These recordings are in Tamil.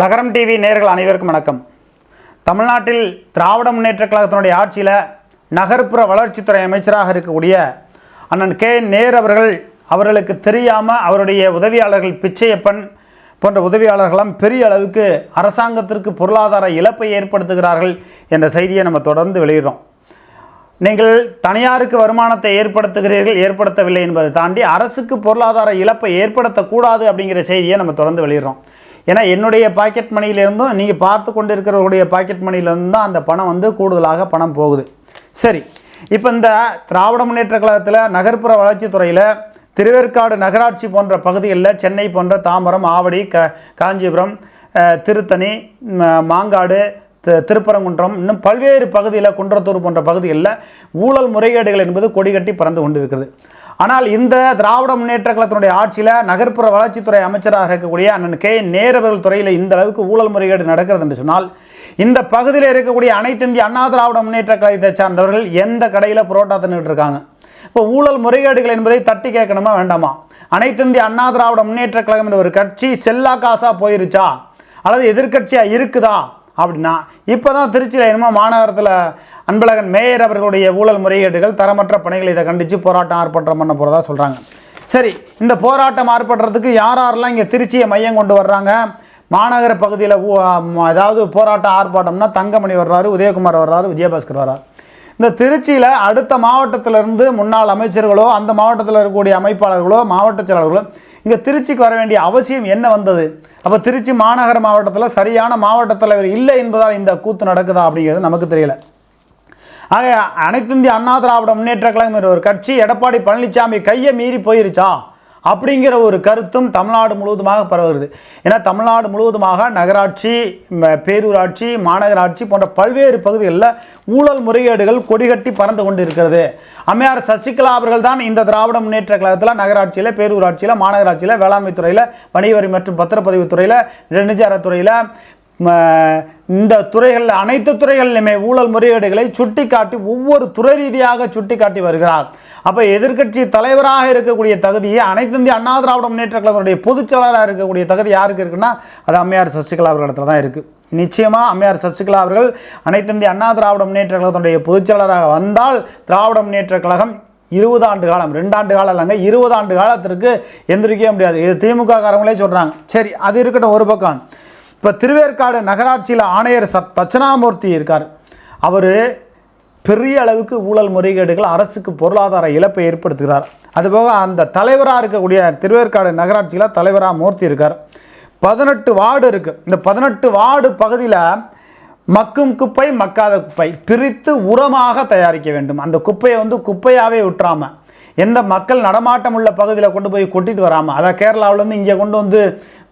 லகரம் டிவி நேர்கள் அனைவருக்கும் வணக்கம். தமிழ்நாட்டில் திராவிட முன்னேற்ற கழகத்தினுடைய ஆட்சியில் நகர்ப்புற வளர்ச்சித்துறை அமைச்சராக இருக்கக்கூடிய அண்ணன் கே நேர் அவர்கள் அவர்களுக்கு தெரியாமல் அவருடைய உதவியாளர்கள் பிச்சையப்பன் போன்ற உதவியாளர்களாம் பெரிய அளவுக்கு அரசாங்கத்திற்கு பொருளாதார இழப்பை ஏற்படுத்துகிறார்கள் என்ற செய்தியை நம்ம தொடர்ந்து வெளியிடுறோம். நீங்கள் தனியாருக்கு வருமானத்தை ஏற்படுத்துகிறீர்கள் ஏற்படுத்தவில்லை என்பதை தாண்டி அரசுக்கு பொருளாதார இழப்பை ஏற்படுத்தக்கூடாது அப்படிங்கிற செய்தியை நம்ம தொடர்ந்து வெளியிடுறோம். ஏன்னா என்னுடைய பாக்கெட் மணியிலேருந்தும் நீங்கள் பார்த்து கொண்டு இருக்கிறவருடைய பாக்கெட் மணியிலேருந்து தான் அந்த பணம் வந்து கூடுதலாக பணம் போகுது. சரி. இப்போ இந்த திராவிட முன்னேற்ற கழகத்தில் நகர்ப்புற வளர்ச்சித்துறையில் திருவேற்காடு நகராட்சி போன்ற பகுதிகளில் சென்னை போன்ற தாம்பரம் ஆவடி க காஞ்சிபுரம் திருத்தணி மாங்காடு தி- திருப்பரங்குன்றம் இன்னும் பல்வேறு பகுதியில் குன்றத்தூர் போன்ற பகுதிகளில் ஊழல் முறைகேடுகள் என்பது கொடிகட்டி பறந்து கொண்டிருக்கிறது. ஆனால் இந்த திராவிட முன்னேற்ற கழகத்தினுடைய ஆட்சியில் நகர்ப்புற வளர்ச்சித்துறை அமைச்சராக இருக்கக்கூடிய அண்ணன் கே. நேரவர்கள் துறையில் இந்த அளவுக்கு ஊழல் முறைகேடு நடக்கிறது என்று சொன்னால் இந்த பகுதியில் இருக்கக்கூடிய அனைத்து இந்திய அண்ணா திராவிட முன்னேற்ற கழகத்தை சார்ந்தவர்கள் எந்த கடையில் புரோட்டா தின்னுட்டு இருக்காங்க? இப்போ ஊழல் முறைகேடுகள் என்பதை தட்டி கேட்கணுமா வேண்டாமா? அனைத்து இந்திய அண்ணா திராவிட முன்னேற்ற கழகம் என்ற ஒரு கட்சி செல்லா காசா போயிருச்சா? அல்லது எதிர்க்கட்சியாக இருக்குதா? அப்படின்னா இப்போ தான் திருச்சியில் என்னமோ மாநகரத்தில் அன்பழகன் மேயர் அவர்களுடைய ஊழல் முறைகேடுகள் தரமற்ற பணிகளை இதை கண்டித்து போராட்டம் ஆர்ப்பாட்டம் பண்ண போகிறதா சொல்கிறாங்க சரி இந்த போராட்டம் ஆர்ப்பாட்டத்துக்கு யார் யாரெல்லாம் இங்கே திருச்சியை மையம் கொண்டு வர்றாங்க? மாநகர பகுதியில் ஏதாவது போராட்டம் ஆர்ப்பாட்டம்னா தங்கமணி வர்றாரு உதயகுமார் வர்றாரு விஜயபாஸ்கர் வர்றாரு. இந்த திருச்சியில் அடுத்த மாவட்டத்திலிருந்து முன்னாள் அமைச்சர்களோ அந்த மாவட்டத்தில் இருக்கக்கூடிய அமைப்பாளர்களோ மாவட்ட செயலாளர்களோ இங்கே திருச்சிக்கு வர வேண்டிய அவசியம் என்ன வந்தது? அப்போ திருச்சி மாநகர மாவட்டத்தில் சரியான மாவட்ட தலைவர் இல்லை என்பதால் இந்த கூத்து நடக்குதா அப்படிங்கிறது நமக்கு தெரியல. ஆக அனைத்து இந்திய அண்ணா திராவிட முன்னேற்ற கழகம் என்ற ஒரு கட்சி எடப்பாடி பழனிசாமி கையை மீறி போயிருச்சா? அப்படிங்கிற ஒரு கருத்தும் தமிழ்நாடு முழுவதுமாக பரவுகிறது. ஏன்னா தமிழ்நாடு முழுவதுமாக நகராட்சி பேரூராட்சி மாநகராட்சி போன்ற பல்வேறு பகுதிகளில் ஊழல் முறைகேடுகள் கொடிகட்டி பறந்து கொண்டு இருக்கிறது அம்மையார் சசிகலா அவர்கள் தான் இந்த திராவிட முன்னேற்ற கழகத்தில் நகராட்சியில் பேரூராட்சியில் மாநகராட்சியில் வேளாண்மை துறையில் வணிகவரி மற்றும் பத்திரப்பதிவு துறையில் நெடுஞ்சாரத்துறையில் இந்த துறைகளில் அனைத்து துறைகளிலுமே ஊழல் முறைகேடுகளை சுட்டிக்காட்டி ஒவ்வொரு துறை ரீதியாக சுட்டிக்காட்டி வருகிறார். அப்போ எதிர்க்கட்சி தலைவராக இருக்கக்கூடிய தகுதியை அனைத்து இந்திய அண்ணா திராவிட முன்னேற்ற கழகத்தினுடைய பொதுச் இருக்கக்கூடிய தகுதி யாருக்கு இருக்குன்னா அது அம்மையார் சசிகலா அவர்களிடத்துல தான் இருக்குது நிச்சயமாக அம்மையார் சசிகலா அவர்கள் அனைத்து இந்திய அண்ணா திராவிட முன்னேற்ற கழகத்தினுடைய பொதுச்செயலாளராக வந்தால் திராவிட முன்னேற்ற கழகம் இருபது ஆண்டு காலம் ரெண்டாண்டு காலம் இல்லைங்க இருபது ஆண்டு காலத்திற்கு எந்திரிக்கவே முடியாது. இது திமுக காரங்களே சொல்கிறாங்க சரி அது இருக்கட்டும் ஒரு பக்கம். இப்போ திருவேற்காடு நகராட்சியில் ஆணையர் சத் தட்சணாமூர்த்தி இருக்கார். அவர் பெரிய அளவுக்கு ஊழல் முறைகேடுகள் அரசுக்கு பொருளாதார இழப்பை ஏற்படுத்துகிறார். அதுபோக அந்த தலைவராக இருக்கக்கூடிய திருவேற்காடு நகராட்சியில் தலைவராக மூர்த்தி இருக்கார். பதினெட்டு வார்டு இருக்குது இந்த பதினெட்டு வார்டு பகுதியில் மக்கும் குப்பை மக்காத குப்பை பிரித்து உரமாக தயாரிக்க வேண்டும். அந்த குப்பையை வந்து குப்பையாகவே விட்டுறாமல் எந்த மக்கள் நடமாட்டம் உள்ள பகுதியில் கொண்டு போய் கொட்டிட்டு வராமல் அதான் கேரளாவிலேருந்து இங்கே கொண்டு வந்து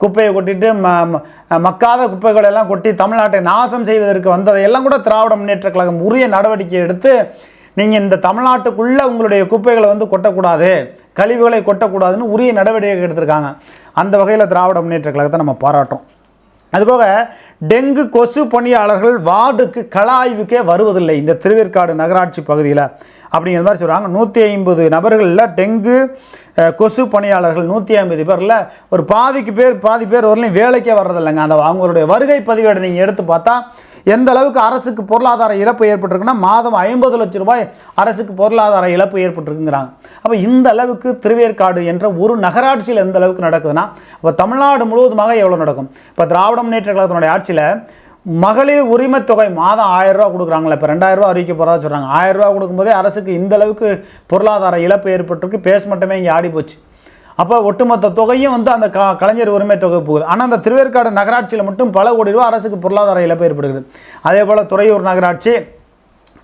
குப்பையை கொட்டிட்டு ம மக்காத குப்பைகளை எல்லாம் கொட்டி தமிழ்நாட்டை நாசம் செய்வதற்கு வந்ததையெல்லாம் கூட திராவிட முன்னேற்ற கழகம் உரிய நடவடிக்கை எடுத்து நீங்கள் இந்த தமிழ்நாட்டுக்குள்ளே உங்களுடைய குப்பைகளை வந்து கொட்டக்கூடாது கழிவுகளை கொட்டக்கூடாதுன்னு உரிய நடவடிக்கை எடுத்திருக்காங்க. அந்த வகையில் திராவிட முன்னேற்ற கழகத்தை நம்ம பாராட்டுறோம். அதுபோக டெங்கு கொசு பணியாளர்கள் வார்டுக்கு கள ஆய்வுக்கே வருவதில்லை. இந்த திருவேற்காடு நகராட்சி பகுதியில் அப்படிங்கிற மாதிரி சொல்கிறாங்க நூற்றி ஐம்பது நபர்களில் டெங்கு கொசு பணியாளர்கள் நூற்றி ஐம்பது பேரில் ஒரு பாதிக்கு பேர் பாதி பேர் வரலையும் வேலைக்கே வர்றதில்லைங்க அந்த அவங்களுடைய வருகை பதிவேடை நீங்கள் எடுத்து பார்த்தா எந்த அளவுக்கு அரசுக்கு பொருளாதார இழப்பு ஏற்பட்டிருக்குன்னா மாதம் ஐம்பது லட்சம் ரூபாய் அரசுக்கு பொருளாதார இழப்பு ஏற்பட்டிருக்குங்கிறாங்க. அப்போ இந்த அளவுக்கு திருவேற்காடு என்ற ஒரு நகராட்சியில் எந்த அளவுக்கு நடக்குதுன்னா இப்போ தமிழ்நாடு முழுவதுமாக எவ்வளோ நடக்கும்? இப்போ திராவிட முன்னேற்ற கழகத்தினுடைய ஆட்சியில் மகளிர் உரிமை தொகை மாதம் ஆயிரம் ரூபா கொடுக்குறாங்களே இப்போ ரெண்டாயிரரூவா அறிவிக்க போகிறதா சொல்கிறாங்க ஆயிரரூவா கொடுக்கும்போதே அரசுக்கு இந்த அளவுக்கு பொருளாதார இழப்பு ஏற்பட்டிருக்கு பேஸ் மட்டுமே இங்கே ஆடி போச்சு. அப்போ ஒட்டுமொத்த தொகையும் வந்து அந்த க கலைஞர் உரிமை தொகை போகுது. ஆனால் அந்த திருவேற்காடு நகராட்சியில் மட்டும் பல கோடி ரூபா அரசுக்கு பொருளாதார இழப்பு ஏற்படுகிறது. அதே போல் துறையூர் நகராட்சி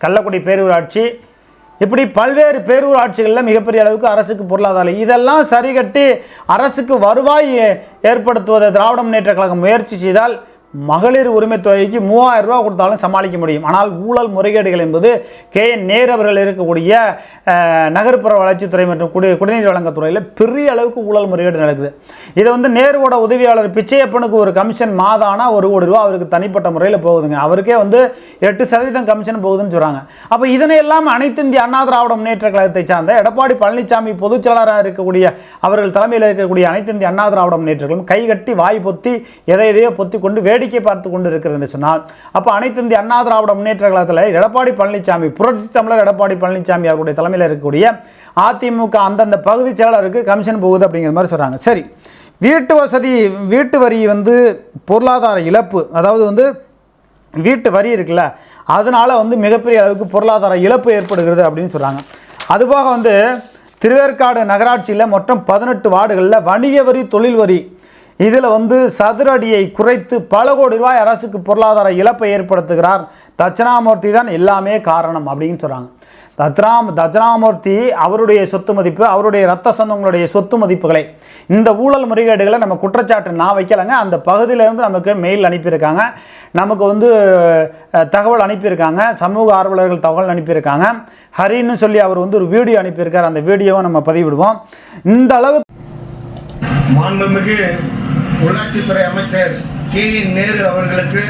கள்ளக்குடி பேரூராட்சி இப்படி பல்வேறு பேரூராட்சிகளில் மிகப்பெரிய அளவுக்கு அரசுக்கு பொருளாதார இதெல்லாம் சரிகட்டி அரசுக்கு வருவாய் ஏற்படுத்துவதை திராவிட முன்னேற்ற கழகம் முயற்சி செய்தால் மகளிர் உரிமை தொகைக்கு மூவாயிரம் ரூபா கொடுத்தாலும் சமாளிக்க முடியும். ஆனால் ஊழல் முறைகேடுகள் என்பது கே என் நேர் அவர்கள் இருக்கக்கூடிய நகர்ப்புற வளர்ச்சித்துறை மற்றும் குடி குடிநீர் வழங்கத்துறையில் பெரிய அளவுக்கு ஊழல் முறைகேடு நடக்குது. இதை வந்து நேருவோட உதவியாளர் பிச்சையப்பனுக்கு ஒரு கமிஷன் மாதானா ஒரு கோடி ரூபா அவருக்கு தனிப்பட்ட முறையில் போகுதுங்க. அவருக்கே வந்து எட்டு சதவீதம் கமிஷன் போகுதுன்னு சொல்கிறாங்க அப்போ இதனை எல்லாம் அனைத்து இந்திய அண்ணா திராவிட முன்னேற்ற கழகத்தை சார்ந்த எடப்பாடி பழனிசாமி பொதுச் செயலாளராக இருக்கக்கூடிய அவர்கள் தலைமையில் இருக்கக்கூடிய அனைத்து இந்திய அண்ணா திராவிட முன்னேற்றங்களும் கைகட்டி வாய் பொத்தி எதை எதையோ பொத்தி கொண்டு வேடிக்கை பார்த்து கொண்டு இருக்கிறது என்று சொன்னால் அப்போ அனைத்து இந்திய அண்ணா திராவிட முன்னேற்ற கழகத்தில் எடப்பாடி பழனிசாமி புரட்சி தமிழர் எடப்பாடி பழனிசாமி அவருடைய தலைமையில் இருக்கக்கூடிய அதிமுக அந்தந்த பகுதி செயலாளருக்கு கமிஷன் போகுது அப்படிங்கிற மாதிரி சொல்கிறாங்க சரி வீட்டு வசதி வீட்டு வரி வந்து பொருளாதார இழப்பு அதாவது வந்து வீட்டு வரி இருக்குல்ல அதனால் வந்து மிகப்பெரிய அளவுக்கு பொருளாதார இழப்பு ஏற்படுகிறது அப்படின்னு சொல்கிறாங்க அதுபோக வந்து திருவேற்காடு நகராட்சியில் மொத்தம் பதினெட்டு வார்டுகளில் வணிக வரி தொழில் வரி இதில் வந்து சதுர அடியை குறைத்து பல கோடி ரூபாய் அரசுக்கு பொருளாதார இழப்பை ஏற்படுத்துகிறார். தட்சிணாமூர்த்தி தான் எல்லாமே காரணம் அப்படின்னு சொல்கிறாங்க தத்ராம் தட்சிணாமூர்த்தி அவருடைய சொத்து மதிப்பு அவருடைய ரத்த சொந்தங்களுடைய சொத்து மதிப்புகளை இந்த ஊழல் முறைகேடுகளை நம்ம குற்றச்சாட்டு நான் வைக்கலைங்க. அந்த பகுதியிலேருந்து நமக்கு மெயில் அனுப்பியிருக்காங்க. நமக்கு வந்து தகவல் அனுப்பியிருக்காங்க. சமூக ஆர்வலர்கள் தகவல் அனுப்பியிருக்காங்க. ஹரின்னு சொல்லி அவர் வந்து ஒரு வீடியோ அனுப்பியிருக்கார். அந்த வீடியோவை நம்ம பதிவிடுவோம். இந்த அளவு மாண்புமிகு உள்ளாட்சித்துறை அமைச்சர் கே. என் நேரு அவர்களுக்கு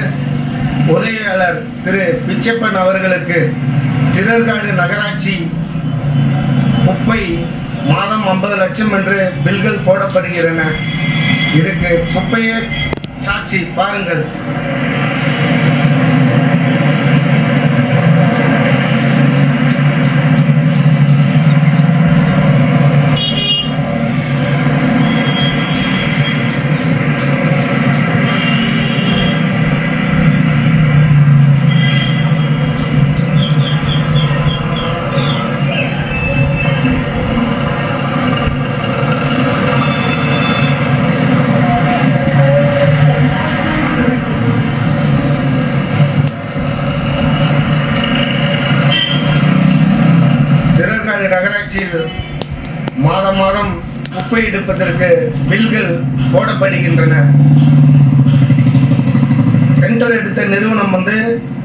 உதவியாளர் திரு. பிச்சப்பன் அவர்களுக்கு திருக்காடு நகராட்சி குப்பை மாதம் ஐம்பது லட்சம் என்று பில்கள் போடப்படுகின்றன. இதுக்கு குப்பையை சாட்சி பாருங்கள் திருவேற்காடு நகராட்சியில் மாதம் மாதம் குப்பை எடுப்பதற்கு பில்கள் போடப்படுகின்றன. டெண்டர் எடுத்த நிறுவனம் வந்து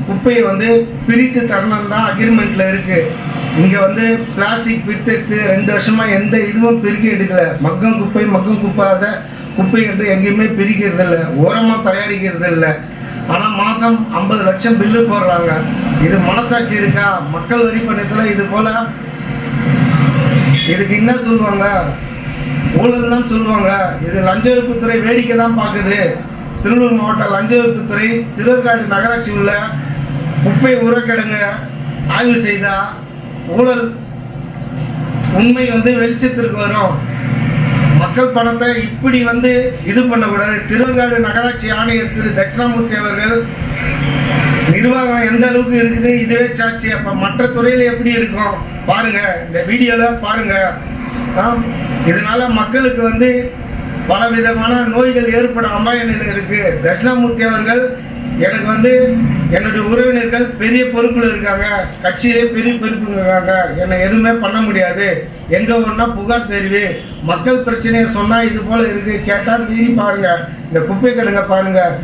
குப்பையை வந்து பிரித்து தரணும் தான் அக்ரிமெண்ட்ல இருக்கு. இங்க வந்து பிளாஸ்டிக் பிரித்து ரெண்டு வருஷமா எந்த இதுவும் பிரிக்க எடுக்கல. மக்கம் குப்பை மக்கம் குப்பாத குப்பை என்று எங்கேயுமே பிரிக்கிறது இல்லை ஓரமா தயாரிக்கிறது இல்லை ஆனா மாதம் ஐம்பது லட்சம் பில்லு போடுறாங்க. இது மனசாட்சி இருக்கா? மக்கள் வரி பணத்துல இது போல. இதுக்கு என்ன சொல்லுவாங்க? ஊழல் தான் சொல்லுவாங்க இது லஞ்ச ஒழிப்புத்துறை வேடிக்கை தான் பார்க்குது. திருவள்ளூர் மாவட்ட லஞ்ச ஒழிப்புத்துறை திருவற்காடு நகராட்சி உள்ள குப்பை உரக்கிடங்க ஆய்வு செய்தால் ஊழல் உண்மை வந்து வெளிச்சத்திற்கு வரும். மக்கள் பணத்தை இப்படி வந்து இது பண்ணக்கூடாது. திருவேற்காடு நகராட்சி ஆணையர் திரு தட்சிணாமூர்த்தி அவர்கள் நிர்வாகம் எந்த அளவுக்கு இருக்குது இதுவே சாட்சி. அப்போ மற்ற துறையில் எப்படி இருக்கும்? பாருங்கள் இந்த வீடியோவில் பாருங்கள் தான் இதனால் மக்களுக்கு வந்து பல விதமான நோய்கள் ஏற்படாமல் என்ன இருக்குது இருக்கு தட்சிணாமூர்த்தி அவர்கள் எனக்கு வந்து என்னுடைய உறவினர்கள் பெரிய பொறுப்பில் இருக்காங்க. கட்சியிலே பெரிய பொறுப்புங்க இருக்காங்க. என்னை எதுவுமே பண்ண முடியாது. எங்கே ஒன்றா புகார் தெரிவி. மக்கள் பிரச்சனையை சொன்னால் இது போல் இருக்குது கேட்டால் மீறி பாருங்க. இந்த குப்பை கிடங்க பாருங்கள்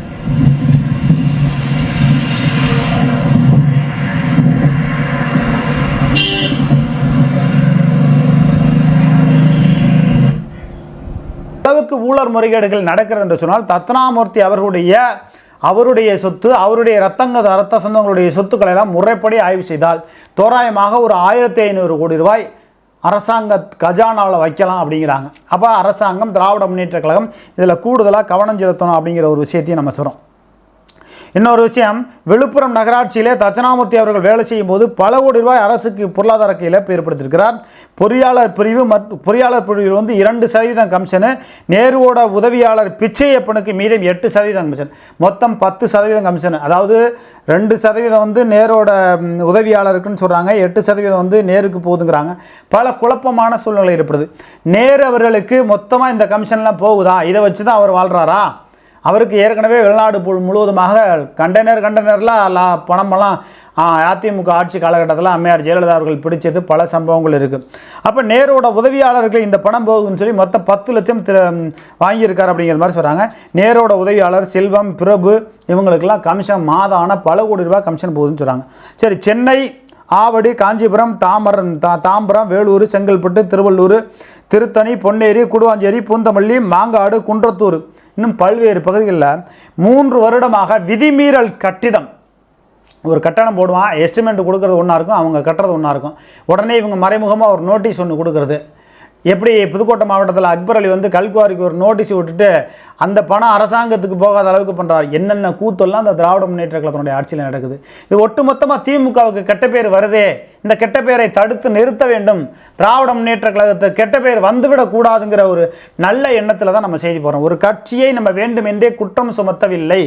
அளவுக்கு ஊழல் முறைகேடுகள் நடக்கிறது என்று சொன்னால் தத்னாமூர்த்தி அவர்களுடைய அவருடைய சொத்து அவருடைய ரத்தங்க ரத்த சொந்தங்களுடைய சொத்துக்களை எல்லாம் முறைப்படி ஆய்வு செய்தால் தோராயமாக ஒரு ஆயிரத்தி ஐநூறு கோடி ரூபாய் அரசாங்க கஜானாவில் வைக்கலாம் அப்படிங்கிறாங்க. அப்போ அரசாங்கம் திராவிட முன்னேற்ற கழகம் இதில் கூடுதலாக கவனம் செலுத்தணும் அப்படிங்கிற ஒரு விஷயத்தையும் நம்ம சொல்கிறோம் இன்னொரு விஷயம் விழுப்புரம் நகராட்சியிலே தட்சிணாமூர்த்தி அவர்கள் வேலை செய்யும் போது பல கோடி ரூபாய் அரசுக்கு பொருளாதார இழப்பு ஏற்படுத்தியிருக்கிறார். பொறியாளர் பிரிவு மற்றும் பொறியாளர் பிரிவில் வந்து இரண்டு சதவீதம் கமிஷனு நேருவோட உதவியாளர் பிச்சையப்பனுக்கு மீதம் எட்டு சதவீதம் கமிஷன். மொத்தம் பத்து சதவீதம் கமிஷன். அதாவது ரெண்டு சதவீதம் வந்து நேரோட உதவியாளருக்குன்னு சொல்கிறாங்க எட்டு சதவீதம் வந்து நேருக்கு போகுதுங்கிறாங்க பல குழப்பமான சூழ்நிலை ஏற்படுது. நேரு அவர்களுக்கு மொத்தமாக இந்த கமிஷன்லாம் போகுதா? இதை வச்சு தான் அவர் வாழ்கிறாரா அவருக்கு ஏற்கனவே வெளிநாடு முழுவதுமாக கண்டெய்னர் கண்டெய்னர்லாம் பணமெல்லாம் அதிமுக ஆட்சி காலகட்டத்தில் அம்மையார் ஜெயலலிதா அவர்கள் பிடிச்சது பல சம்பவங்கள் இருக்குது அப்போ நேரோட உதவியாளர்கள் இந்த பணம் போகுதுன்னு சொல்லி மொத்தம் பத்து லட்சம் திரு வாங்கியிருக்காரு அப்படிங்கிற மாதிரி சொல்கிறாங்க நேரோட உதவியாளர் செல்வம் பிரபு இவங்களுக்கெல்லாம் கமிஷன் மாதம் ஆனால் பல கோடி ரூபாய் கமிஷன் போகுதுன்னு சொல்கிறாங்க சரி சென்னை ஆவடி காஞ்சிபுரம் தாமரம் தா தாம்பரம் வேலூர் செங்கல்பட்டு திருவள்ளூர் திருத்தணி பொன்னேரி குடுவாஞ்சேரி பூந்தமல்லி மாங்காடு குன்றத்தூர் இன்னும் பல்வேறு பகுதிகளில் மூன்று வருடமாக விதிமீறல் கட்டிடம். ஒரு கட்டணம் போடுவான் எஸ்டிமேட் கொடுக்கறது ஒன்றா இருக்கும் அவங்க கட்டுறது ஒன்றா இருக்கும். உடனே இவங்க மறைமுகமாக ஒரு நோட்டீஸ் ஒன்று கொடுக்கறது. எப்படி புதுக்கோட்டை மாவட்டத்தில் அக்பர் அலி வந்து கல்குவாரிக்கு ஒரு நோட்டீஸ் விட்டுட்டு அந்த பணம் அரசாங்கத்துக்கு போகாத அளவுக்கு பண்ணுறாரு என்னென்ன கூத்தெல்லாம் அந்த திராவிட முன்னேற்ற கழகத்தினுடைய ஆட்சியில் நடக்குது. இது ஒட்டுமொத்தமாக திமுகவுக்கு கெட்ட பேர் வருதே. இந்த கெட்ட பெயரை தடுத்து நிறுத்த வேண்டும். திராவிட முன்னேற்ற கழகத்தை கெட்ட பெயர் வந்துவிடக்கூடாதுங்கிற ஒரு நல்ல எண்ணத்தில் தான் நம்ம செய்தி போகிறோம் ஒரு கட்சியை நம்ம வேண்டுமென்றே குற்றம் சுமத்தவில்லை.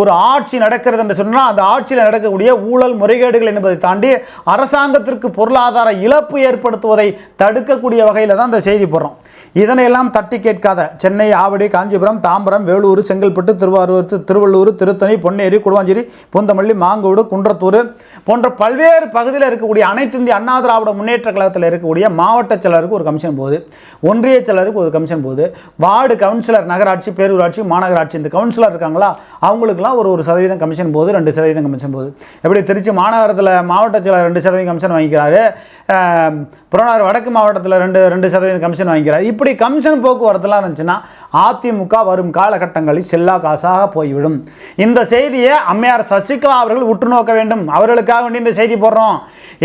ஒரு ஆட்சி நடக்கிறது என்று சொன்னால் அந்த ஆட்சியில் நடக்கக்கூடிய ஊழல் முறைகேடுகள் என்பதை தாண்டி அரசாங்கத்திற்கு பொருளாதார இழப்பு ஏற்படுத்துவதை தடுக்கக்கூடிய வகையில் தான் இந்த செய்தி போடுறோம் இதனையெல்லாம் தட்டி கேட்காத. சென்னை ஆவடி காஞ்சிபுரம் தாம்பரம் வேலூர் செங்கல்பட்டு திருவாரூர் திருவள்ளூர் திருத்தணி பொன்னேரி குடுவாஞ்சேரி பூந்தமல்லி மாங்கோடு குன்றத்தூர் போன்ற பல்வேறு பகுதியில் இருக்கக்கூடிய அனைத்து இந்திய அண்ணா திராவிட முன்னேற்ற கழகத்தில் இருக்கக்கூடிய மாவட்ட செயலருக்கு ஒரு கமிஷன் போகுது. ஒன்றிய செயலருக்கு ஒரு கமிஷன் போகுது. வார்டு கவுன்சிலர் நகராட்சி பேரூராட்சி மாநகராட்சி இந்த கவுன்சிலர் இருக்காங்களா அவங்களுக்குலாம் ஒரு ஒரு சதவீதம் கமிஷன் போகுது ரெண்டு சதவீதம் கமிஷன் போகுது. எப்படி திருச்சி மாநகரத்தில் மாவட்ட செயலர் ரெண்டு சதவீதம் கமிஷன் வாங்கிக்கிறாரு புறநகர் வடக்கு மாவட்டத்தில் ரெண்டு ரெண்டு சதவீதம் கமிஷன் வாங்கிக்கிறார். இப்படி கமிஷன் போக்குவரத்துலாம் இருந்துச்சுன்னா அதிமுக வரும் காலகட்டங்களில் செல்லா காசாக போய்விடும். இந்த செய்தியை அம்மையார் சசிகலா அவர்கள் உற்று நோக்க வேண்டும். அவர்களுக்காக வேண்டி இந்த செய்தி போடுறோம்.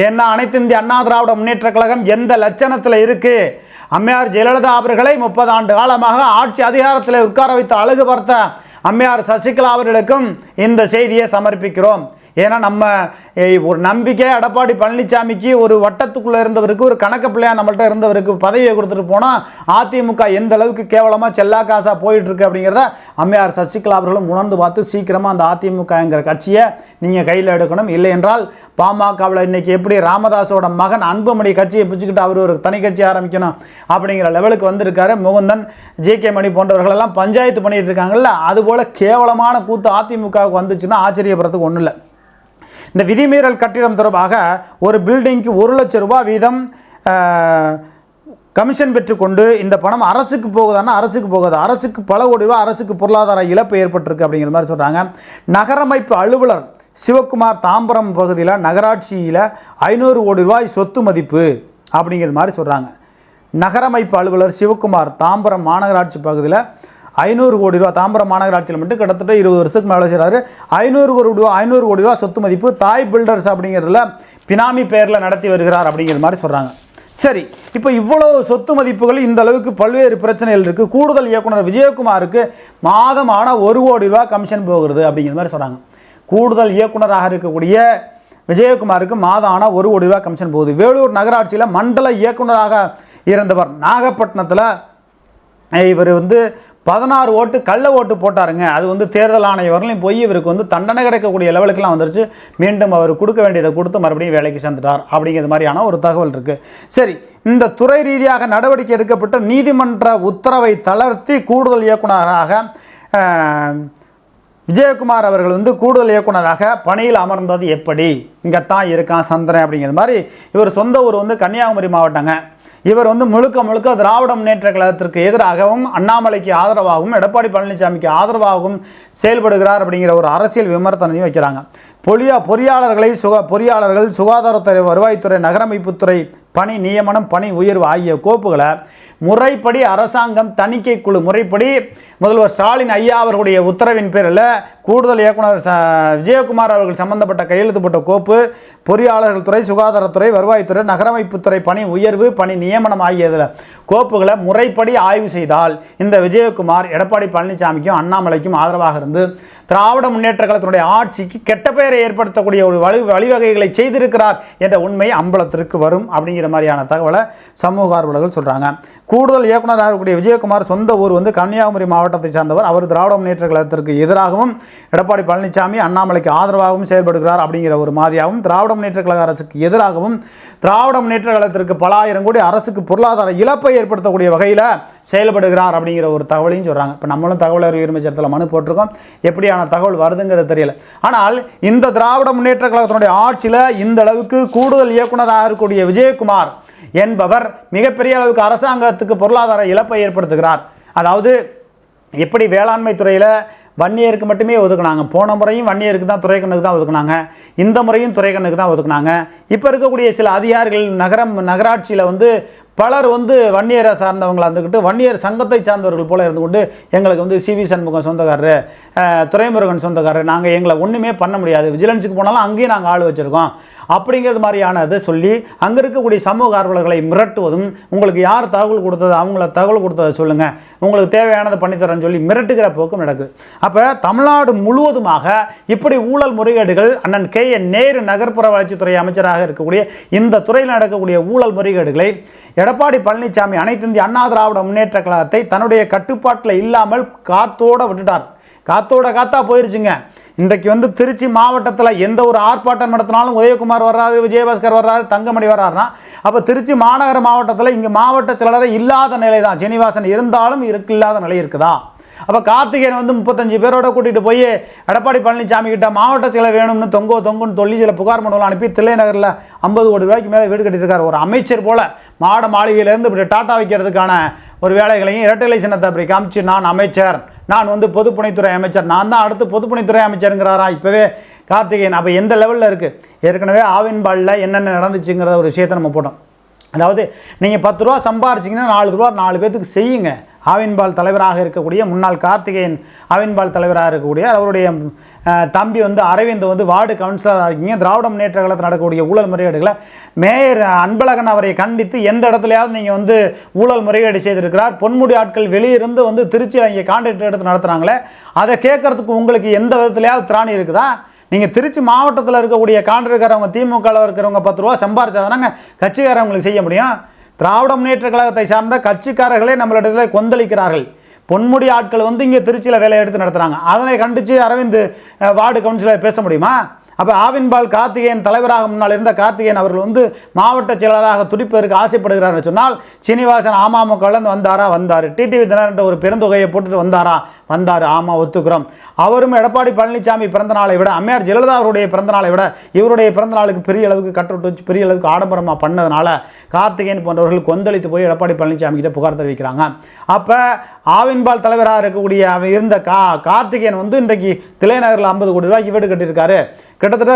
ஏன்னா அனைத்து இந்திய அண்ணா திராவிட முன்னேற்ற கழகம் எந்த லட்சணத்தில் இருக்குது அம்மையார் ஜெயலலிதா அவர்களை முப்பது ஆண்டு காலமாக ஆட்சி அதிகாரத்தில் உட்கார வைத்து அழகு பார்த்த அம்மையார் சசிகலா அவர்களுக்கும் இந்த செய்தியை சமர்ப்பிக்கிறோம். ஏன்னா நம்ம ஒரு நம்பிக்கை எடப்பாடி பழனிசாமிக்கு ஒரு வட்டத்துக்குள்ளே இருந்தவருக்கு ஒரு கணக்கு பிள்ளையா நம்மள்ட்ட இருந்தவருக்கு பதவியை கொடுத்துட்டு போனால் அதிமுக எந்த அளவுக்கு கேவலமாக செல்லா காசாக போயிட்டுருக்கு அப்படிங்கிறத அம்மையார் சசிகலா அவர்களும் உணர்ந்து பார்த்து சீக்கிரமாக அந்த அதிமுகங்கிற கட்சியை நீங்கள் கையில் எடுக்கணும். இல்லை என்றால் பாமகவில் இன்றைக்கி எப்படி ராமதாஸோட மகன் அன்புமணி கட்சியை பிடிச்சிக்கிட்டு அவர் ஒரு தனி கட்சி ஆரம்பிக்கணும் அப்படிங்கிற லெவலுக்கு வந்திருக்காரு. முகுந்தன் ஜே கே மணி போன்றவர்களெல்லாம் பஞ்சாயத்து பண்ணிகிட்டு இருக்காங்கல்ல அதுபோல் கேவலமான கூத்து அதிமுகவுக்கு வந்துச்சுன்னா ஆச்சரியப்படுறதுக்கு ஒன்றும் இல்லை. இந்த விதிமீறல் கட்டிடம் தொடர்பாக ஒரு பில்டிங்க்கு ஒரு லட்சம் ரூபாய் வீதம் கமிஷன் பெற்றுக்கொண்டு இந்த பணம் அரசுக்கு போகுதான்னா அரசுக்கு போகாது. அரசுக்கு பல கோடி ரூபாய் அரசுக்கு பொருளாதார இழப்பு ஏற்பட்டிருக்கு அப்படிங்கிற மாதிரி சொல்கிறாங்க நகரமைப்பு அலுவலர் சிவக்குமார் தாம்பரம் பகுதியில் நகராட்சியில் ஐநூறு கோடி ரூபாய் சொத்து மதிப்பு அப்படிங்கிற மாதிரி சொல்கிறாங்க நகரமைப்பு அலுவலர் சிவக்குமார் தாம்பரம் மாநகராட்சி பகுதியில் ஐநூறு கோடி ரூபா தாம்பரம் மாநகராட்சியில் மட்டும் கிட்டத்தட்ட இருபது வருஷத்துக்கு மேலே செய்கிறாரு ஐநூறு கோடி ரூபா ஐநூறு கோடி ரூபா சொத்து மதிப்பு தாய் பில்டர்ஸ் அப்படிங்கிறதுல பினாமி பெயரில் நடத்தி வருகிறார் அப்படிங்கிற மாதிரி சொல்கிறாங்க சரி இப்போ இவ்வளோ சொத்து மதிப்புகள் இந்த அளவுக்கு பல்வேறு பிரச்சனைகள் இருக்குது கூடுதல் இயக்குனர் விஜயகுமாருக்கு மாதம் ஆனால் ஒரு கோடி ரூபா கமிஷன் போகிறது அப்படிங்கிற மாதிரி சொல்கிறாங்க கூடுதல் இயக்குனராக இருக்கக்கூடிய விஜயகுமாருக்கு மாதம் ஆனால் ஒரு கோடி ரூபா கமிஷன் போகுது. வேலூர் நகராட்சியில் மண்டல இயக்குனராக இருந்தவர் நாகப்பட்டினத்தில் இவர் வந்து பதினாறு ஓட்டு கள்ள ஓட்டு போட்டாருங்க. அது வந்து தேர்தல் ஆணையம் வரலையும் போய். இவருக்கு வந்து தண்டனை கிடைக்கக்கூடிய லெவலுக்குலாம் வந்துருச்சு. மீண்டும் அவர் கொடுக்க வேண்டியதை கொடுத்து மறுபடியும் வேலைக்கு சேர்ந்துட்டார் அப்படிங்கிற மாதிரியான ஒரு தகவல் இருக்குது சரி இந்த துறை ரீதியாக நடவடிக்கை எடுக்கப்பட்ட நீதிமன்ற உத்தரவை தளர்த்தி கூடுதல் இயக்குனராக விஜயகுமார் அவர்கள் வந்து கூடுதல் இயக்குனராக பணியில் அமர்ந்தது எப்படி? இங்கே தான் இருக்கான் சந்திரன் அப்படிங்கிற மாதிரி இவர் சொந்த ஊர் வந்து கன்னியாகுமரி மாவட்டங்க. இவர் வந்து முழுக்க முழுக்க திராவிட முன்னேற்ற கழகத்திற்கு எதிராகவும் அண்ணாமலைக்கு ஆதரவாகவும் எடப்பாடி பழனிசாமிக்கு ஆதரவாகவும் செயல்படுகிறார் அப்படிங்கிற ஒரு அரசியல் விமர்சனத்தையும் வைக்கிறாங்க. பொலியா பொறியாளர்களை சுகா பொறியாளர்கள் சுகாதாரத்துறை வருவாய்த்துறை நகரமைப்புத்துறை பணி நியமனம் பணி உயர்வு ஆகிய கோப்புகளை முறைப்படி அரசாங்கம் தணிக்கை குழு முறைப்படி முதல்வர் ஸ்டாலின் ஐயா அவர்களுடைய உத்தரவின் பேரில் கூடுதல் இயக்குனர் ச விஜயகுமார் அவர்கள் சம்பந்தப்பட்ட கையெழுத்து போட்ட கோப்பு பொறியாளர்கள் துறை சுகாதாரத்துறை வருவாய்த்துறை நகரமைப்புத்துறை பணி உயர்வு பணி நியமனம் ஆகியதில் கோப்புகளை முறைப்படி ஆய்வு செய்தால் இந்த விஜயகுமார் எடப்பாடி பழனிசாமிக்கும் அண்ணாமலைக்கும் ஆதரவாக இருந்து திராவிட முன்னேற்ற கழகத்தினுடைய ஆட்சிக்கு கெட்ட பெயரை ஏற்படுத்தக்கூடிய ஒரு வழி வழிவகைகளை செய்திருக்கிறார் என்ற உண்மை அம்பலத்திற்கு வரும் அப்படிங்கிற மாதிரியான தகவலை சமூக ஆர்வலர்கள் சொல்கிறாங்க கூடுதல் இயக்குனராக இருக்கக்கூடிய விஜயகுமார் சொந்த ஊர் வந்து கன்னியாகுமரி மாவட்டத்தை சார்ந்தவர். அவர் திராவிட முன்னேற்ற கழகத்திற்கு எதிராகவும் எடப்பாடி பழனிசாமி அண்ணாமலைக்கு ஆதரவாகவும் செயல்படுகிறார் அப்படிங்கிற ஒரு மாதிரியாகவும் திராவிட முன்னேற்ற கழக அரசுக்கு எதிராகவும் திராவிட முன்னேற்ற கழகத்திற்கு பல ஆயிரம் கோடி அரசுக்கு பொருளாதார இழப்பை ஏற்படுத்தக்கூடிய வகையில் செயல்படுகிறார் அப்படிங்கிற ஒரு தகவலையும் சொல்கிறாங்க இப்போ நம்மளும் தகவல் அறிவு உரிமை சட்டத்தில் மனு போட்டிருக்கோம். எப்படியான தகவல் வருதுங்கிறது தெரியல. ஆனால் இந்த திராவிட முன்னேற்ற கழகத்தினுடைய ஆட்சியில் இந்த அளவுக்கு கூடுதல் இயக்குநராக இருக்கக்கூடிய விஜயகுமார் என்பவர் மிகப்பெரிய அளவுக்கு அரசாங்கத்துக்கு பொருளாதார இழப்பை ஏற்படுத்துகிறார். அதாவது எப்படி வேளாண்மை துறையில் வன்னியருக்கு மட்டுமே ஒதுக்குனாங்க. போன முறையும் வன்னியருக்கு தான் துறைக்கண்ணுக்கு தான் ஒதுக்குனாங்க. இந்த முறையும் துறைக்கண்ணுக்கு தான் ஒதுக்குனாங்க. இப்போ இருக்கக்கூடிய சில அதிகாரிகள் நகரம் நகராட்சியில் வந்து பலர் வந்து வன்னியரை சார்ந்தவங்களா இருந்துக்கிட்டு வன்னியர் சங்கத்தை சார்ந்தவர்கள் போல இருந்து கொண்டு எங்களுக்கு வந்து சிவி சண்முகம் சொந்தக்காரரு துறைமுருகன் துரைமுருகன் சொந்தக்காரர் நாங்கள் எங்களை ஒன்றுமே பண்ண முடியாது. விஜிலன்ஸுக்கு போனாலும் அங்கேயும் நாங்கள் ஆள் வச்சுருக்கோம். அப்படிங்கிறது மாதிரியானதை சொல்லி அங்கே இருக்கக்கூடிய சமூக ஆர்வலர்களை மிரட்டுவதும் உங்களுக்கு யார் தகவல் கொடுத்தது அவங்கள தகவல் கொடுத்ததை சொல்லுங்கள் உங்களுக்கு தேவையானதை பண்ணித்தரேன்னு சொல்லி மிரட்டுகிற போக்கும் நடக்குது. அப்போ தமிழ்நாடு முழுவதுமாக இப்படி ஊழல் முறைகேடுகள் அண்ணன் கே என் நேரு நகர்ப்புற வளர்ச்சித்துறை அமைச்சராக இருக்கக்கூடிய இந்த துறையில் நடக்கக்கூடிய ஊழல் முறைகேடுகளை எடப்பாடி பழனிசாமி அனைத்து இந்திய அண்ணா திராவிட முன்னேற்ற கழகத்தை தன்னுடைய கட்டுப்பாட்டில் இல்லாமல் காத்தோடு விட்டுட்டார். காத்தோட காத்தா போயிருச்சுங்க. இன்றைக்கு வந்து திருச்சி மாவட்டத்தில் எந்த ஒரு ஆர்ப்பாட்டம் நடத்தினாலும் உதயகுமார் வர்றாரு விஜயபாஸ்கர் வர்றாரு தங்கமணி வர்றாருன்னா அப்போ திருச்சி மாநகர மாவட்டத்தில் இங்கே மாவட்ட செயலாளர் இல்லாத நிலை தான் சீனிவாசன் இருந்தாலும் இருக்கு இல்லாத நிலை இருக்குதா? அப்போ கார்த்திகேயன் வந்து முப்பத்தஞ்சு பேரோட கூட்டிகிட்டு போய் எடப்பாடி பழனிசாமி கிட்ட மாவட்ட சிலை வேணும்னு தொங்கோ தொங்குன்னு சொல்லி சில புகார் மனுவில் அனுப்பி தில்லை நகரில் ஐம்பது கோடி ரூபாய்க்கு மேலே வீடு கட்டியிருக்காரு. ஒரு அமைச்சர் போல் மாட மாளிகையிலேருந்து இப்படி டாட்டா வைக்கிறதுக்கான ஒரு வேலைகளையும் இரட்டை சின்னத்தை அப்படி காமிச்சு நான் அமைச்சர். நான் வந்து பொதுப்பணித்துறை அமைச்சர். நான் தான் அடுத்து பொதுப்பணித்துறை அமைச்சருங்கிறாரா? இப்போவே கார்த்திகேயன் அப்போ எந்த லெவலில் இருக்குது ஏற்கனவே ஆவின்பாலில் என்னென்ன நடந்துச்சுங்கிற ஒரு விஷயத்தை நம்ம போட்டோம். அதாவது நீங்கள் பத்து ரூபா சம்பாரிச்சிங்கன்னா நாலு ரூபா நாலு பேர்த்துக்கு செய்யுங்க. ஆவின்பால் தலைவராக இருக்கக்கூடிய முன்னாள் கார்த்திகேயன் ஆவின்பால் தலைவராக இருக்கக்கூடிய அவருடைய தம்பி வந்து அரவிந்த் வந்து வார்டு கவுன்சிலராக இருக்கீங்க. திராவிட முன்னேற்ற காலத்தில் நடக்கக்கூடிய ஊழல் முறைகேடுகளை மேயர் அன்பழகன் அவரை கண்டித்து எந்த இடத்துலையாவது நீங்கள் வந்து ஊழல் முறைகேடு செய்திருக்கிறார். பொன்முடி ஆட்கள் வெளியிருந்து வந்து திருச்சியில் இங்கே கான்ட்ராக்ட் எடுத்து நடத்துகிறாங்களே அதை கேட்கறதுக்கு உங்களுக்கு எந்த விதத்துலையாவது திராணி இருக்குதா? நீங்கள் திருச்சி மாவட்டத்தில் இருக்கக்கூடிய காண்ட்ராக்டர்காரவங்க திமுகவில் இருக்கிறவங்க பத்து ரூபா சம்பாரிச்சாதானங்க கட்சிக்காரவங்களுக்கு செய்ய முடியும். திராவிட முன்னேற்ற கழகத்தை சார்ந்த கட்சிக்காரர்களே நம்மளிடத்தில் கொந்தளிக்கிறார்கள். பொன்முடி ஆட்கள் வந்து இங்கே திருச்சியில் வேலையை எடுத்து நடத்துகிறாங்க அதனை கண்டித்து அரவிந்த் வார்டு கவுன்சிலர் பேச முடியுமா? அப்போ ஆவின்பால் கார்த்திகேயன் தலைவராக முன்னால் இருந்த கார்த்திகேயன் அவர்கள் வந்து மாவட்ட செயலராக துடிப்பதற்கு ஆசைப்படுகிறார் சொன்னால் சீனிவாசன் அமமுகலேருந்து வந்தாரா? வந்தார். டிடிவி தினகரன் ஒரு பெருந்தொகையை போட்டுட்டு வந்தாரா? வந்தார். ஆமாம் ஒத்துக்கிறோம். அவரும் எடப்பாடி பழனிசாமி பிறந்த நாளை விட அம்மையார் ஜெயலலிதா அவருடைய பிறந்த நாளை விட இவருடைய பிறந்த நாளுக்கு பெரிய அளவுக்கு கட்டவிட்டு வச்சு பெரிய அளவுக்கு ஆடம்பரமாக பண்ணதுனால கார்த்திகேயன் போன்றவர்கள் கொந்தளித்து போய் எடப்பாடி பழனிசாமி கிட்ட புகார் தெரிவிக்கிறாங்க. அப்போ ஆவின்பால் தலைவராக இருக்கக்கூடிய இருந்த கா கார்த்திகேயன் வந்து இன்றைக்கு திலைநகரில் ஐம்பது கோடி ரூபாய்க்கு வீடு கட்டியிருக்காரு. கிட்டத்தட்ட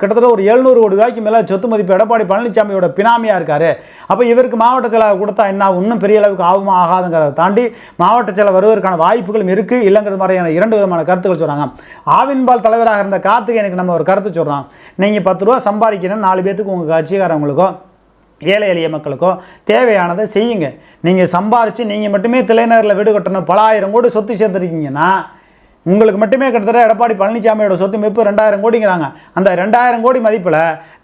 கிட்டத்தட்ட ஒரு எழுநூறு கோடி ரூபாய்க்கு மேலே சொத்து மதிப்பு எடப்பாடி பழனிசாமியோட பினாமியாக இருக்கார். அப்போ இவருக்கு மாவட்ட செயலாளர் கொடுத்தா என்ன? இன்னும் பெரிய அளவுக்கு ஆகுமா ஆகாதுங்கிறத தாண்டி மாவட்ட செயலர் வருவதற்கான வாய்ப்புகளும் இருக்குது இல்லைங்கிற மாதிரியான இரண்டு விதமான கருத்துக்கள் சொல்கிறாங்க ஆவின்பால் தலைவராக இருந்த கார்த்திகேயனுக்கு நம்ம ஒரு கருத்து சொல்கிறோம் நீங்கள் பத்து ரூபா சம்பாதிக்கணும் நாலு பேத்துக்கு உங்கள் கட்சிக்காரவங்களுக்கோ ஏழை எளிய மக்களுக்கோ தேவையானதை செய்யுங்க. நீங்கள் சம்பாரித்து நீங்கள் மட்டுமே திலைநகரில் வீடு கட்டணும். பல ஆயிரம் கோடி சொத்து சேர்த்துருக்கீங்கன்னா உங்களுக்கு மட்டுமே கிட்டத்தட்ட எடப்பாடி பழனிசாமியோட சொத்து மெப்பு ரெண்டாயிரம் கோடிங்கிறாங்க. அந்த ரெண்டாயிரம் கோடி மதிப்பில்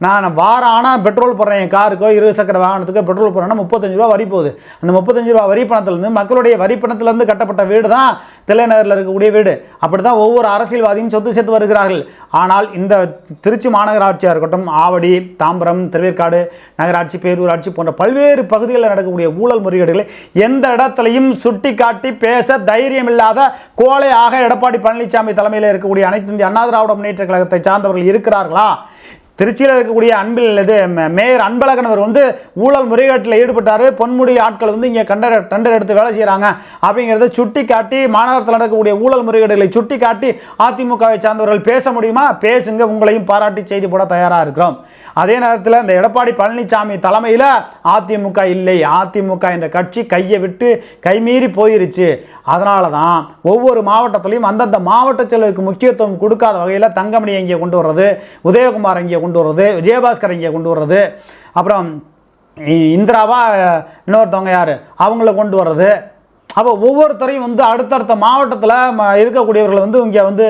நான் வாரம் ஆனால் பெட்ரோல் போடுறேன் என் காருக்கோ இரு சக்கர வாகனத்துக்கோ பெட்ரோல் போடுறேன்னா முப்பத்தஞ்சு ரூபா வரி போகுது. அந்த முப்பத்தஞ்சு ரூபா வரி பணத்துலேருந்து மக்களுடைய வரி பணத்திலேருந்து கட்டப்பட்ட வீடு தான் தில்லைநகரில் இருக்கக்கூடிய வீடு. அப்படி தான் ஒவ்வொரு அரசியல்வாதியும் சொத்து சேர்த்து வருகிறார்கள். ஆனால் இந்த திருச்சி மாநகராட்சியாக இருக்கட்டும் ஆவடி தாம்பரம் திருவேற்காடு நகராட்சி பேரூராட்சி போன்ற பல்வேறு பகுதிகளில் நடக்கக்கூடிய ஊழல் முறைகேடுகளை எந்த இடத்துலையும் சுட்டி காட்டி பேச தைரியம் இல்லாத கோழையாக எடப்பாடி பழனிசாமி தலைமையில் இருக்கக்கூடிய அனைத்து இந்திய அண்ணா திராவிட முன்னேற்ற கழகத்தை சார்ந்தவர்கள் இருக்கிறார்களா? திருச்சியில் இருக்கக்கூடிய அன்பில் இது மேயர் அன்பழகன் அவர் வந்து ஊழல் முறைகேட்டில் ஈடுபட்டார். பொன்முடி ஆட்கள் வந்து இங்கே கண்டர் டெண்டர் எடுத்து வேலை செய்கிறாங்க அப்படிங்கிறத சுட்டி காட்டி மாநகரத்தில் நடக்கக்கூடிய ஊழல் முறைகேடுகளை சுட்டி காட்டி அதிமுகவை சார்ந்தவர்கள் பேச முடியுமா? பேசுங்க. உங்களையும் பாராட்டி செய்தி போட தயாராக இருக்கிறோம். அதே நேரத்தில் இந்த எடப்பாடி பழனிசாமி தலைமையில் அதிமுக இல்லை. அதிமுக என்ற கட்சி கையை விட்டு கைமீறி போயிருச்சு. அதனால தான் ஒவ்வொரு மாவட்டத்திலையும் அந்தந்த மாவட்ட செலவுக்கு முக்கியத்துவம் கொடுக்காத வகையில் தங்கமணி இங்கே கொண்டு வர்றது உதயகுமார் இங்கே கொண்டு கொண்டு வர்றது விஜயபாஸ்கர் இங்கே கொண்டு வர்றது அப்புறம் இந்திராவா இன்னொருத்தவங்க யார் அவங்கள கொண்டு வர்றது அப்போ ஒவ்வொருத்தரையும் வந்து அடுத்தடுத்த மாவட்டத்தில் இருக்கக்கூடியவர்களை வந்து இங்கே வந்து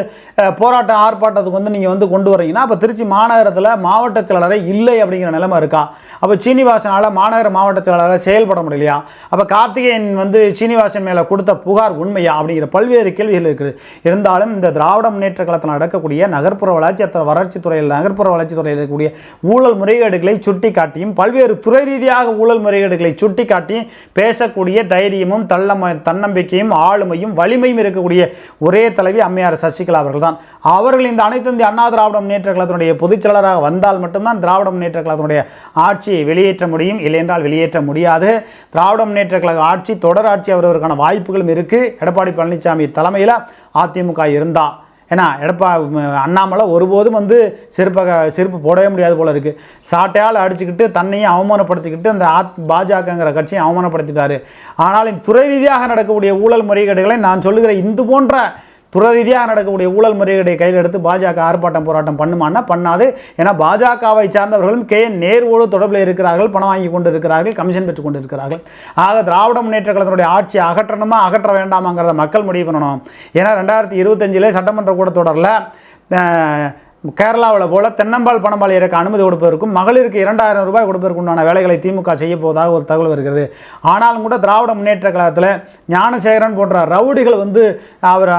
போராட்டம் ஆர்ப்பாட்டத்துக்கு வந்து நீங்கள் வந்து கொண்டு வரீங்கன்னா அப்போ திருச்சி மாநகரத்தில் மாவட்ட செயலாளரே இல்லை அப்படிங்கிற நிலைமை இருக்கா? அப்போ சீனிவாசனால் மாநகர மாவட்ட செயலாளராக செயல்பட முடியலையா? அப்போ கார்த்திகேயன் வந்து சீனிவாசன் மேலே கொடுத்த புகார் உண்மையா? அப்படிங்கிற பல்வேறு கேள்விகள் இருக்குது. இருந்தாலும் இந்த திராவிட முன்னேற்ற கழகத்தில் நடக்கக்கூடிய நகர்ப்புற வளர்ச்சி அத்த- வளர்ச்சித்துறையில் நகர்ப்புற வளர்ச்சித்துறையில் இருக்கக்கூடிய ஊழல் முறைகேடுகளை சுட்டி காட்டியும் பல்வேறு துறை ரீதியாக ஊழல் முறைகேடுகளை சுட்டி காட்டியும் பேசக்கூடிய தைரியமும் தள்ளம தன்னம்பிக்கையும் ஆளுமையும் வலிமையும் இருக்கக்கூடிய ஒரே தலைவி அம்மையார் சசிகலா அவர்கள் தான் அவர்கள் இந்த அனைத்து இந்திய அண்ணா திராவிட முன்னேற்ற கழகத்தினுடைய பொதுச் செயலராக வந்தால் மட்டும்தான் திராவிட முன்னேற்ற கழகத்தினுடைய ஆட்சியை வெளியேற்ற முடியும். இல்லையென்றால் வெளியேற்ற முடியாது. திராவிட முன்னேற்ற கழக ஆட்சி தொடர் ஆட்சி அவர்களுக்கான வாய்ப்புகளும் இருக்குது எடப்பாடி பழனிசாமி தலைமையில் அதிமுக இருந்தா. ஏன்னா எடப்பா அண்ணாமலை ஒருபோதும் வந்து செருப்பை செருப்பு போடவே முடியாது போல இருக்குது சாட்டையால் அடிச்சுக்கிட்டு தன்னையும் அவமானப்படுத்திக்கிட்டு அந்த ஆத் பாஜகங்கிற கட்சியை அவமானப்படுத்திட்டாரு. ஆனால் துறை ரீதியாக நடக்கக்கூடிய ஊழல் முறைகேடுகளை நான் சொல்லுகிற இந்து போன்ற துறை ரீதியாக நடக்கக்கூடிய ஊழல் முறைகளை கையில் எடுத்து பாஜக ஆர்ப்பாட்டம் போராட்டம் பண்ணுமானா பண்ணாது. ஏன்னா பாஜகவை சார்ந்தவர்களும் கே நேர்வோடு தொடர்பில் இருக்கிறார்கள் பணம் வாங்கி கொண்டு இருக்கிறார்கள் கமிஷன் பெற்றுக் கொண்டு இருக்கிறார்கள் ஆக திராவிட முன்னேற்ற கழகத்தினுடைய ஆட்சியை அகற்றணுமா அகற்ற வேண்டாமாங்கிறத மக்கள் முடிவு பண்ணணும். ஏன்னா ரெண்டாயிரத்தி இருபத்தஞ்சிலே சட்டமன்ற கூட்டத்தொடரில் கேரளாவில் போல தென்னம்பால் பணம்பால் இறக்க அனுமதி கொடுப்பதற்கும் மகளிருக்கு இரண்டாயிரம் ரூபாய் கொடுப்பதற்கு உண்டான வேலைகளை திமுக செய்ய போவதாக ஒரு தகவல் வருகிறது. ஆனாலும் கூட திராவிட முன்னேற்ற கழகத்தில் ஞானசேகரன் போன்ற ரவுடிகள் வந்து அவர்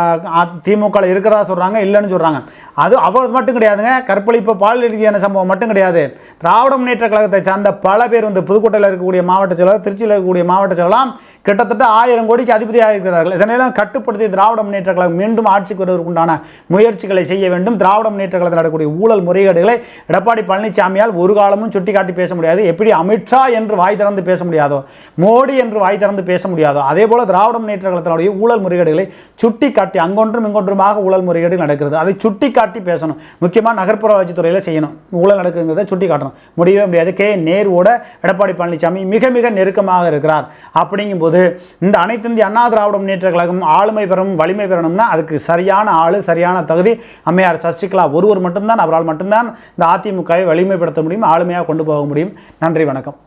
திமுகவில் இருக்கிறதா சொல்கிறாங்க இல்லைன்னு சொல்கிறாங்க அது அவர் மட்டும் கிடையாதுங்க கற்பழிப்பு பால் ரீதியான சம்பவம் மட்டும் கிடையாது. திராவிட முன்னேற்ற கழகத்தை சார்ந்த பல பேர் வந்து புதுக்கோட்டையில் இருக்கக்கூடிய மாவட்ட செயலர் திருச்சியில் இருக்கக்கூடிய மாவட்ட செயலாம் கிட்டத்தட்ட ஆயிரம் கோடிக்கு அதிபதியாக இருக்கிறார்கள். இதனையெல்லாம் கட்டுப்படுத்தி திராவிட முன்னேற்ற கழகம் மீண்டும் ஆட்சிக்கு வருவதற்குண்டான முயற்சிகளை செய்ய வேண்டும். திராவிட முன்னேற்ற கழகத்தில் நடக்கக்கூடிய ஊழல் முறைகேடுகளை எடப்பாடி பழனிசாமியால் ஒரு காலமும் சுட்டிக்காட்டி பேச முடியாது. எப்படி அமித்ஷா என்று வாய் திறந்து பேச முடியாதோ மோடி என்று வாய் திறந்து பேச முடியாதோ அதே போல் திராவிட முன்னேற்ற கழகத்தினுடைய ஊழல் முறைகேடுகளை சுட்டிக்காட்டி அங்கொன்றும் இங்கொன்றுமாக ஊழல் முறைகேடு நடக்கிறது. அதை சுட்டிக்காட்டி பேசணும். முக்கியமாக நகர்ப்புற வளர்ச்சித்துறையில் செய்யணும். ஊழல் நடக்குங்கிறத சுட்டி காட்டணும் முடியவே முடியாது. கே. நேருவோட எடப்பாடி பழனிசாமி மிக மிக நெருக்கமாக இருக்கிறார். அப்படிங்கும்போது இந்த அனைத்து இந்திய அண்ணா திராவிட முன்னேற்ற கழகம் ஆளுமை பெறும் வலிமை பெறணும்னா அதுக்கு சரியான ஆள் சரியான தகுதி. அம்மையார் சசிகலா ஒருவர் மட்டும்தான் அவரால் மட்டும்தான் இந்த அதிமுகவை வலிமைப்படுத்த முடியும் ஆளுமையாக கொண்டு போக முடியும். நன்றி வணக்கம்.